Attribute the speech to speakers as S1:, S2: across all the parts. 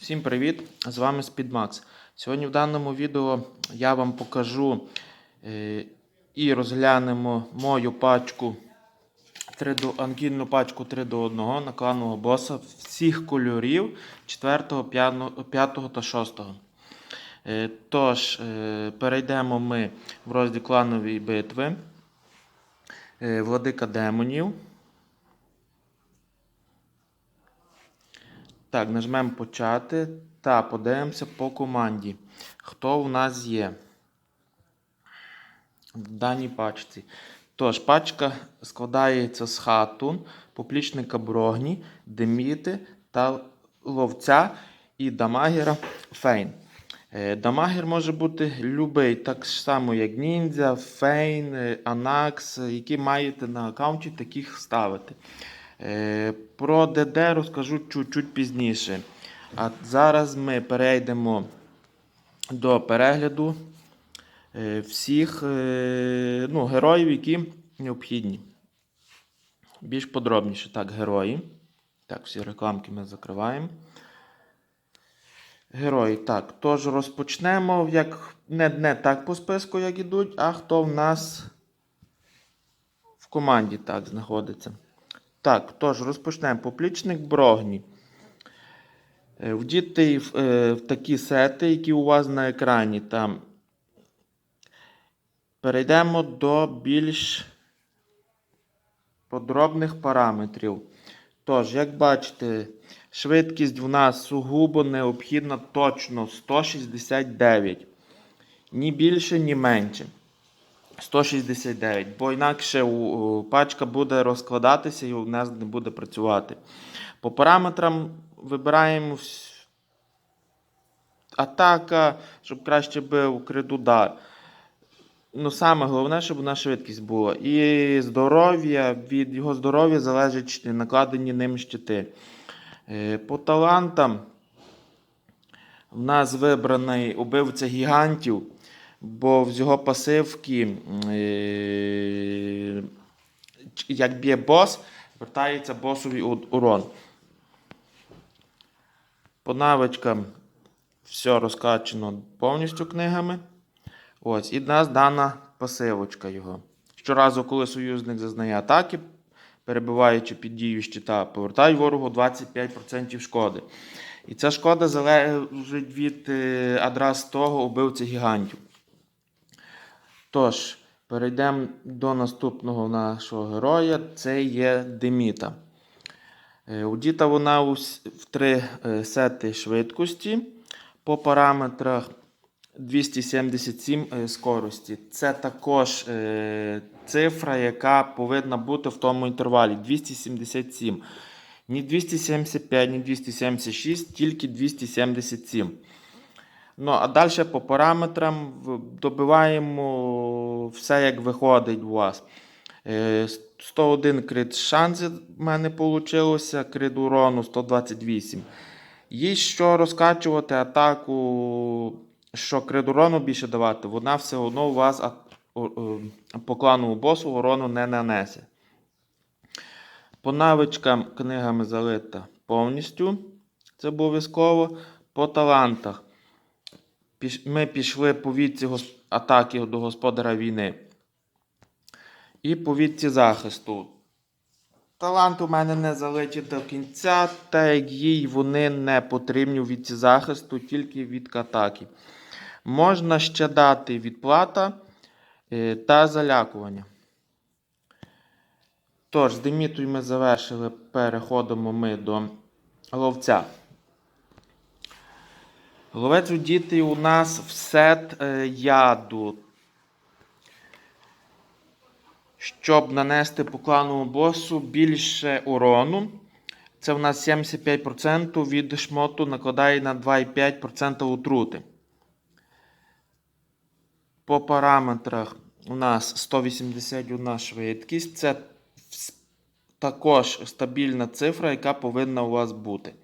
S1: Всім привіт! З вами SpeedMax. Сьогодні в даному відео я вам покажу е, і розглянемо мою пачку 3 до, ангільну пачку 3 до 1 накланого боса всіх кольорів 4, 5 та 6. Е, Тож, е, перейдемо ми в розділ кланової битви. Владика демонів. Так, нажмемо почати та подивимося по команді. Хто у нас є в даній пачці. Тож, пачка складається з хатун, поплічника брогні, деміти та ловця і дамагера фейн. Е, Дамагер може бути любий, так само як ніндзя, фейн, е, анакс, е, які маєте на аккаунті, таких ставити. Е, Про ДД розкажу чуть-чуть пізніше. А зараз ми перейдемо до перегляду е, всіх е, ну, героїв, які необхідні. Більш подробніше. Так, герої. Так, всі рекламки ми закриваємо. Герої. Так, тож розпочнемо як не, не так по списку, як ідуть, а хто в нас в команді так знаходиться. Так, тож розпочнемо. Поплічник Брогні. Е, в, е, в такі сети, які у вас на екрані. Там. Перейдемо до більш подробних параметрів. Тож, як бачите, швидкість в нас сугубо необхідна точно 169. Ні більше, ні менше. 169, бо інакше пачка буде розкладатися і у нас не буде працювати. По параметрам вибираємо атака, щоб краще бив крит-удар. Ну, саме головне, щоб нас швидкість була. І здоров'я, від його здоров'я залежать щ- накладені ним щити. Е, По талантам в нас вибраний убивця гігантів, бо з його пасивки, е, як б'є бос, вертається босовий урон. По навичкам все розкачано повністю книгами. Ось, і в нас дана пасивочка його. Щоразу, коли союзник зазнає атаки, перебуваючи під дією щита, повертає ворогу 25% шкоди. І ця шкода залежить від е, адрес того убивця гігантів. Тож, перейдемо до наступного нашого героя. Це є Деміта. Е, У Діта вона в три е, сети швидкості по параметрах 277 е, скорості. Це також цифра, яка повинна бути в тому інтервалі 277. Ні 275, ні 276, тільки 277. Ну, а далі по параметрам добиваємо все, як виходить у вас. Е, 101 крит шанси в мене вийшло, крит урону 128. Є що розкачувати атаку, що крит урону більше давати, вона все одно у вас по клановому босу урону не нанесе. По навичкам книгами залита повністю. Це обов'язково. По талантах. Ми пішли по вітці атаки до господара війни. І по вітці захисту. Талант у мене не залиті до кінця, та як їй вони не потрібні вітці захисту, тільки від атаки. Можна ще дати відплата е, та залякування. Тож, з Демітою ми завершили, переходимо ми до ловця. Ловець у діти у нас в е, яду. Щоб нанести по клановому босу більше урону. Це у нас 75% від шмоту накладає на 2,5% отрути. По параметрах у нас 181 швидкість. Це також стабільна цифра, яка повинна у вас бути.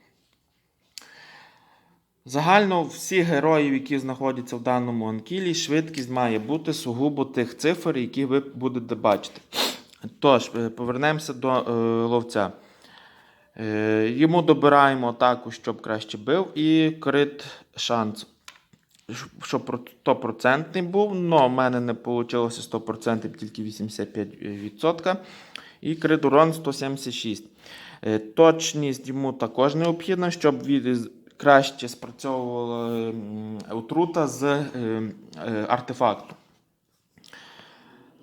S1: Загально всі героїв, які знаходяться в даному анкілі, швидкість має бути сугубо тих цифр, які ви будете бачити. Тож, е, повернемося до е, ловця. Е, Йому добираємо атаку, щоб краще бив, і крит шанс. Щоб про- 100% був, але в мене не вийшло 100%, тільки 85%. І крит урон 176. Е, Точність йому також необхідна, щоб від краще спрацьовувала м, отрута з е, е, артефакту.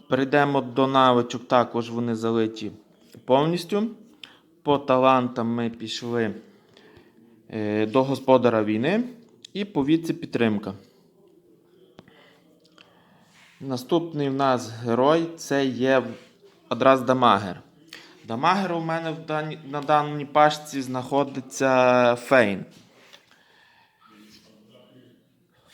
S1: Перейдемо до навичок, також вони залиті повністю. По талантам ми пішли е, до господара війни і по віці підтримка. Наступний в нас герой це є одразу Дамагер. Дамагер у мене на даній пашці знаходиться Фейн.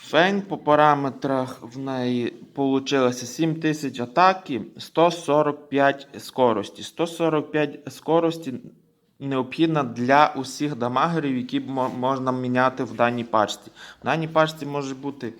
S1: Фейн по параметрах в неї вийшло 7000 атаки, 145 скорості. 145 скорості необхідна для усіх дамагерів, які можна міняти в даній пачці. В даній пачці може бути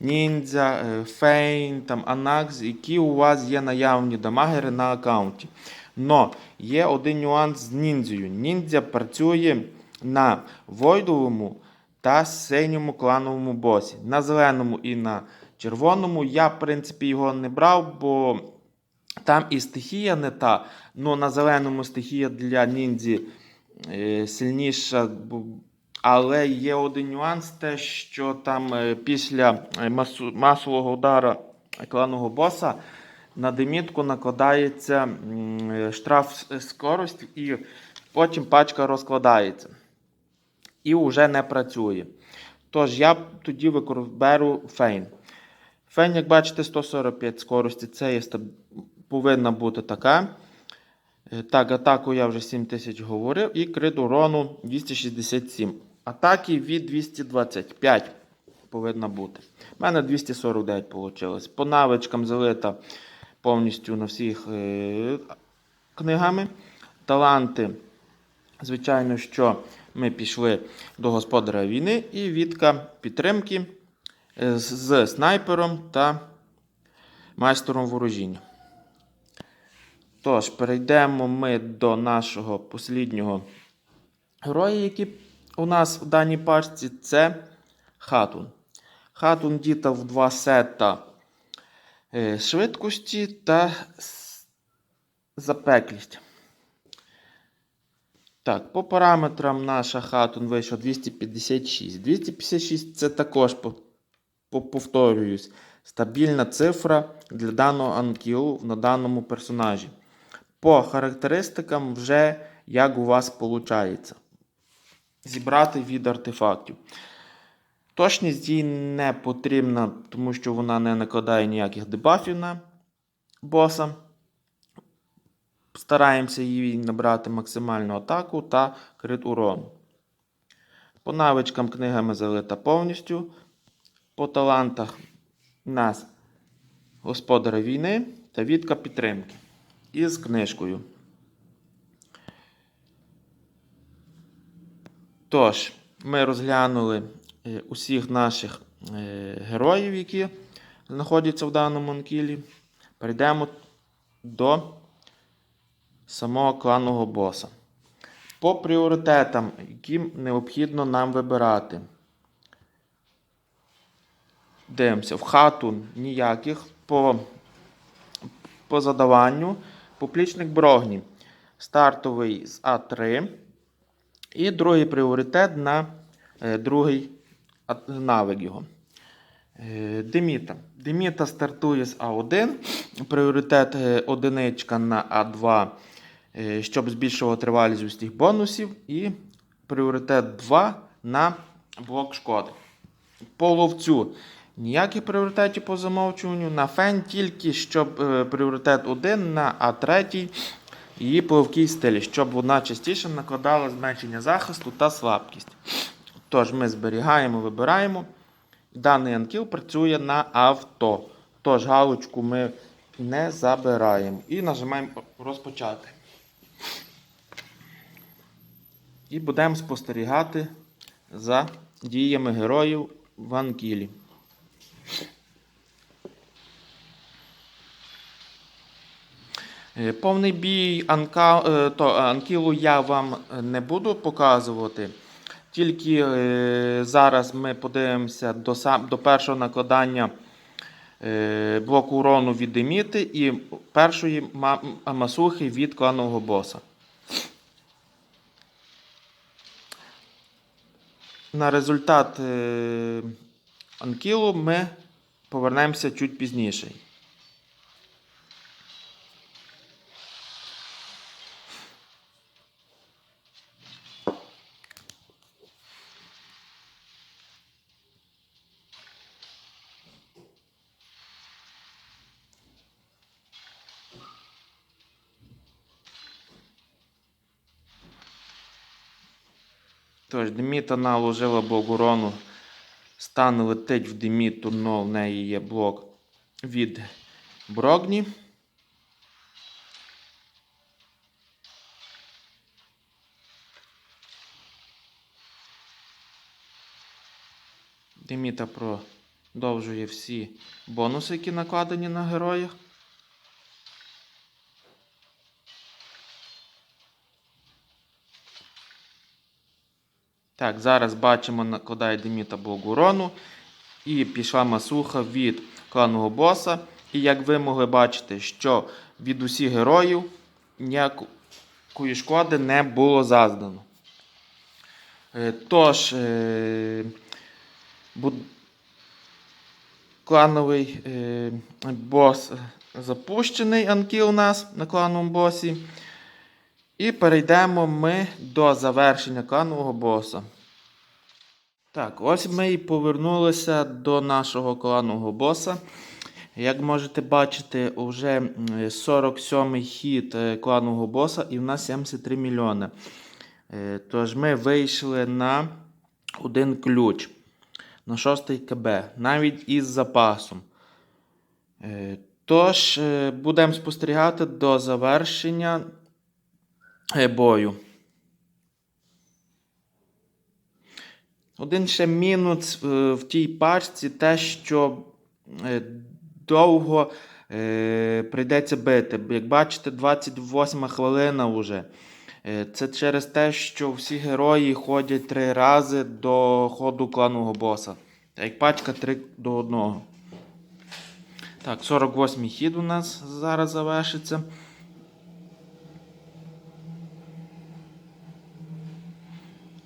S1: ніндзя, е, фейн, там, анакс, які у вас є наявні дамагери на аккаунті. Но є один нюанс з ніндзею. Ніндзя працює на войдовому та синьому клановому босі. На зеленому і на червоному я, в принципі, його не брав, бо там і стихія не та. Ну, на зеленому стихія для ніндзі е, сильніша. Але є один нюанс, те, що там е, після е, масового удара кланового боса на демітку накладається штраф скорості, і потім пачка розкладається і вже не працює. Тож я тоді беру фейн. Фейн, як бачите, 145 скорості. Це є, повинна бути така. Е, Так, атаку я вже 7000 говорив. І крит урону 267. Атаки від 225 повинна бути. У мене 249 вийшло. По навичкам залита повністю на всіх е, книгами. Таланти, звичайно, що ми пішли до господаря війни і відка підтримки е, з, снайпером та майстером ворожіння. Тож, перейдемо ми до нашого посліднього героя, який у нас в даній пачці, це Хатун. Хатун діта в два сета е, швидкості та запеклість. Так, по параметрам наша Хатун вийшов 256. 256 це також, по- по- повторююсь, стабільна цифра для даного анкілу на даному персонажі. По характеристикам вже як у вас виходить. Зібрати від артефактів. Точність їй не потрібна, тому що вона не накладає ніяких дебафів на боса. Стараємося їй набрати максимальну атаку та крит урону. По навичкам книгами залита повністю. По талантах у нас господаря війни та відка підтримки. Із книжкою. Тож, ми розглянули е, усіх наших е, героїв, які знаходяться в даному анкілі. Перейдемо до самого кланового боса. По пріоритетам, які необхідно нам вибирати. Дивимося, в хату ніяких. По, по задаванню поплічник Брогні. Стартовий з А3. І другий пріоритет на е, другий навик його. Е, Деміта. Деміта стартує з А1. Пріоритет е, одиничка на А2, е, щоб збільшувати тривалість усіх бонусів. І пріоритет 2 на блок шкоди. По ловцю ніяких пріоритетів по замовчуванню. На фен тільки щоб е, пріоритет 1 на А3 її пливкий стилі, щоб вона частіше накладала зменшення захисту та слабкість. Тож ми зберігаємо, вибираємо. Даний анкіл працює на авто. Тож галочку ми не забираємо. І нажимаємо розпочати. І будемо спостерігати за діями героїв в анкілі. Е, Повний бій анка, е, то, анкілу я вам не буду показувати. Тільки е, зараз ми подивимося до, до першого накладання е, блоку урону від Деміти і першої масухи від кланового боса. На результат е, анкілу ми повернемося чуть пізніше. Тож, Деміта наложила блок урону. Стан летить в Деміту, но в неї є блок від Брогні. Деміта продовжує всі бонуси, які накладені на героїв. Так, зараз бачимо, накладає Деміта блок урону. І пішла масуха від кланового боса. І як ви могли бачити, що від усіх героїв ніякої шкоди не було заздано. Е, Тож, е, клановий е, бос запущений анкіл у нас на клановому босі. І перейдемо ми до завершення кланового боса. Так, ось ми і повернулися до нашого кланового боса. Як можете бачити, вже 47-й хід е, кланового боса і в нас 73 мільйони. Е, Тож ми вийшли на один ключ на 6 КБ, навіть із запасом. Е, Тож, будемо спостерігати до завершення бою. Один ще мінус е, в тій пачці те, що е, довго е, прийдеться бити. Як бачите, 28 хвилина вже. Е, Це через те, що всі герої ходять три рази до ходу кланового боса. Як пачка 3 до 1. Так, 48 хід у нас зараз завершиться.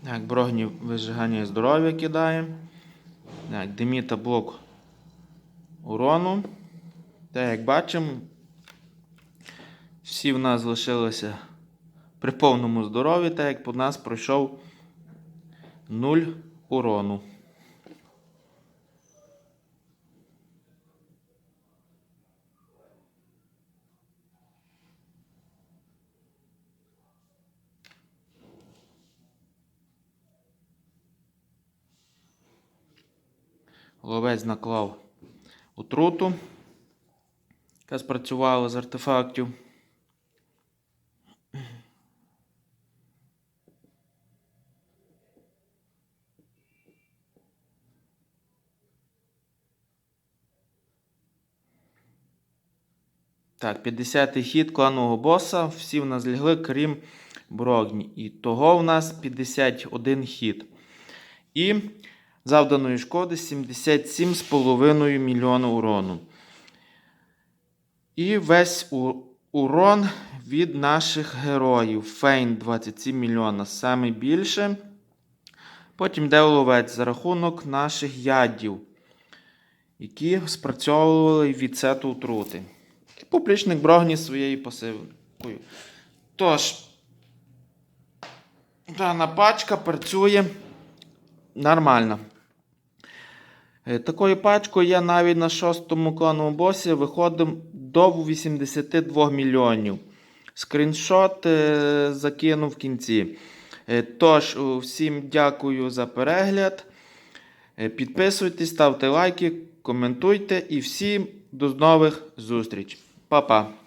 S1: Так, Брогні вижигання здоров'я кидаємо. Так, Деміта блок урону. Так, як бачимо, всі в нас залишилися при повному здоров'ї, так як по нас пройшов 0 урону. Ловець наклав отруту, яка спрацювала з артефактів. Так, 50-й хід кланового боса. Всі в нас лягли, крім Брогні. І того в нас 51 хід. І завданої шкоди 77,5 мільйона урону. І весь урон від наших героїв. Фейн 27 мільйона саме більше. Потім йде ловець за рахунок наших ядів, які спрацьовували від сету отрути. І публічник Брогні своєю пасивкою. Тож, дана пачка працює нормально. Е, Такою пачкою я навіть на шостому клановому босі виходив до 82 мільйонів. Скріншот е, закинув в кінці. Е, Тож, всім дякую за перегляд. Підписуйтесь, ставте лайки, коментуйте і всім до нових зустріч. Па-па!